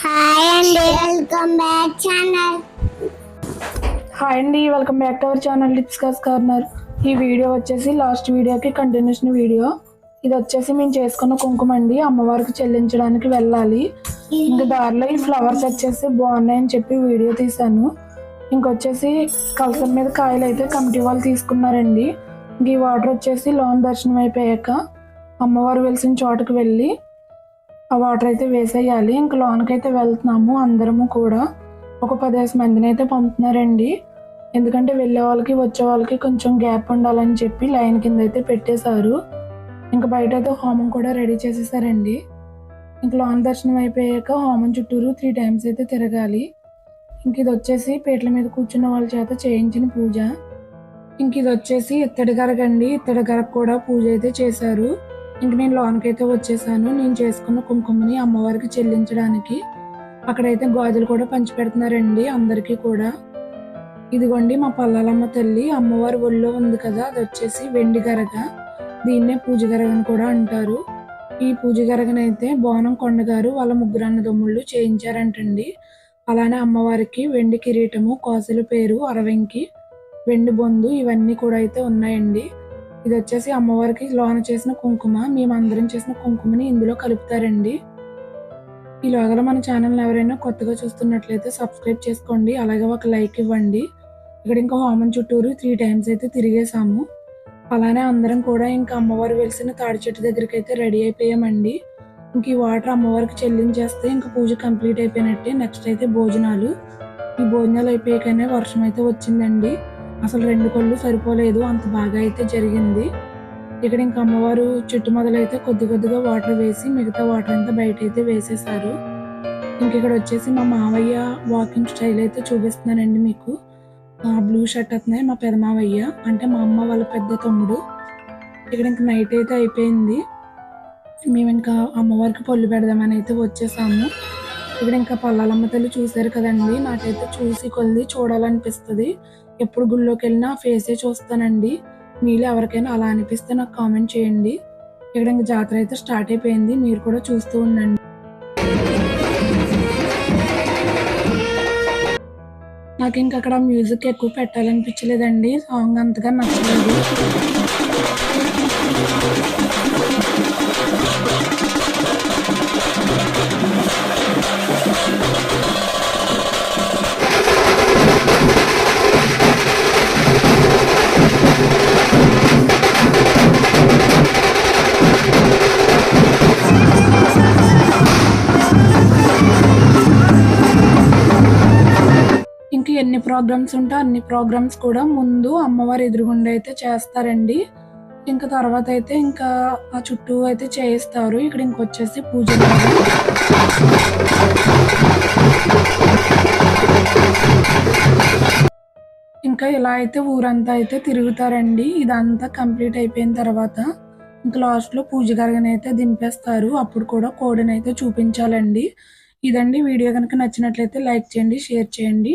Hi అండి welcome back channel hi అండి welcome back to our channel discuss corner ఈ video వచ్చేసి last వీడియోకి కంటిన్యూషన్ వీడియో ఇది వచ్చేసి మేము చేసుకున్న కుంకుమ అండి. అమ్మవారికి చెల్లించడానికి వెళ్ళాలి. ఇంకా దారిలో ఈ ఫ్లవర్స్ వచ్చేసి బాగున్నాయని చెప్పి వీడియో తీశాను. ఇంకొచ్చేసి కలసం మీద కాయలు అయితే కమిటీ వాళ్ళు తీసుకున్నారండి. ఇంక ఈ వాటర్ వచ్చేసి లోన్ దర్శనం అయిపోయాక అమ్మవారు వెలిసిన చోటకు వెళ్ళి ఆ వాటర్ అయితే వేసేయాలి. ఇంక లోనకి అయితే వెళ్తున్నాము అందరము కూడా. ఒక పదిహేను మందిని అయితే పంపుతున్నారండి. ఎందుకంటే వెళ్ళే వాళ్ళకి వచ్చే వాళ్ళకి కొంచెం గ్యాప్ ఉండాలని చెప్పి లైన్ కింద అయితే పెట్టేశారు. ఇంకా బయట అయితే హోమం కూడా రెడీ చేసేసారండి. ఇంక లోన్ దర్శనం అయిపోయాక హోమం చుట్టూరు త్రీ టైమ్స్ అయితే తిరగాలి. ఇంక ఇది వచ్చేసి పీటల మీద కూర్చున్న వాళ్ళ చేత చేయించిన పూజ. ఇంక ఇది వచ్చేసి ఇత్తడి గరగండి. ఇత్తడి గరకు కూడా పూజ అయితే చేశారు. ఇంక నేను లోనకైతే వచ్చేసాను. నేను చేసుకున్న కుంకుమని అమ్మవారికి చెల్లించడానికి. అక్కడైతే గాజులు కూడా పంచి పెడుతున్నారండి అందరికీ కూడా. ఇదిగోండి మా పల్లాలమ్మ తల్లి అమ్మవారి ఒళ్ళో ఉంది కదా అది వచ్చేసి వెండి గరగ. దీన్నే పూజ గరగని కూడా అంటారు. ఈ పూజ గరగనైతే బోనం కొండగారు వాళ్ళ ముగ్గురు అన్నదమ్ముళ్ళు చేయించారంటండి. అలానే అమ్మవారికి వెండి కిరీటము కోసల పేరు అరవెంకి వెండి బొందు ఇవన్నీ కూడా అయితే ఉన్నాయండి. ఇది వచ్చేసి అమ్మవారికి లోన చేసిన కుంకుమ. మేమందరం చేసిన కుంకుమని ఇందులో కలుపుతారండి. ఈ లోగల మన ఛానల్ ఎవరైనా కొత్తగా చూస్తున్నట్లయితే సబ్స్క్రైబ్ చేసుకోండి. అలాగే ఒక లైక్ ఇవ్వండి. ఇక్కడ ఇంకా హోమం చుట్టూరు త్రీ టైమ్స్ అయితే తిరిగేసాము అలానే అందరం కూడా ఇంకా అమ్మవారు వెలిసిన తాడి చెట్టు దగ్గరికి అయితే రెడీ అయిపోయామండి. ఇంక ఈ వాటర్ అమ్మవారికి చెల్లించేస్తే ఇంకా పూజ కంప్లీట్ అయిపోయినట్టే. నెక్స్ట్ అయితే భోజనాలు. ఈ భోజనాలు అయిపోయాకనే వర్షం అయితే వచ్చిందండి. అసలు రెండు కళ్ళు సరిపోలేదు అంత బాగా అయితే జరిగింది. ఇక్కడ ఇంకా అమ్మవారు చెట్టు మొదలైతే కొద్ది కొద్దిగా వాటర్ వేసి మిగతా వాటర్ అంతా బయట అయితే వేసేసారు. ఇంక ఇక్కడ వచ్చేసి మా మావయ్య వాకింగ్ స్టైల్ అయితే చూపిస్తున్నానండి మీకు. బ్లూ షర్ట్ అతనే మా పెద్ద మావయ్య అంటే మా అమ్మ వాళ్ళ పెద్ద తమ్ముడు. ఇక్కడ ఇంకా నైట్ అయితే అయిపోయింది. మేము ఇంకా అమ్మవారికి పళ్ళు పెడదామని అయితే వచ్చేసాము. ఇక్కడ ఇంకా పల్లాలమ్మ తల్లి చూశారు కదండి నాకైతే చూసి కొద్ది చూడాలనిపిస్తుంది. ఎప్పుడు గుళ్ళోకి వెళ్ళినా ఫేసే చూస్తానండి. మీలో ఎవరికైనా అలా అనిపిస్తే నాకు కామెంట్ చేయండి. ఇక్కడ ఇంకా జాతర అయితే స్టార్ట్ అయిపోయింది. మీరు కూడా చూస్తూ ఉండండి. నాకు ఇంక అక్కడ మ్యూజిక్ ఎక్కువ పెట్టాలనిపించలేదండి. సాంగ్ అంతగా నచ్చలేదు. ఎన్ని ప్రోగ్రామ్స్ ఉంటే అన్ని ప్రోగ్రామ్స్ కూడా ముందు అమ్మవారి ఎదురుగుండా అయితే చేస్తారండి. ఇంకా తర్వాత అయితే ఇంకా ఆ చుట్టూ అయితే చేయిస్తారు. ఇక్కడ ఇంకొచ్చేసి పూజ ఇంకా ఇలా అయితే ఊరంతా అయితే తిరుగుతారండి. ఇదంతా కంప్లీట్ అయిపోయిన తర్వాత ఇంకా లాస్ట్లో పూజ గారిని అయితే దింపేస్తారు. అప్పుడు కూడా కోడిని అయితే చూపించాలండి. ఇదండి వీడియో కనుక నచ్చినట్లయితే లైక్ చేయండి షేర్ చేయండి.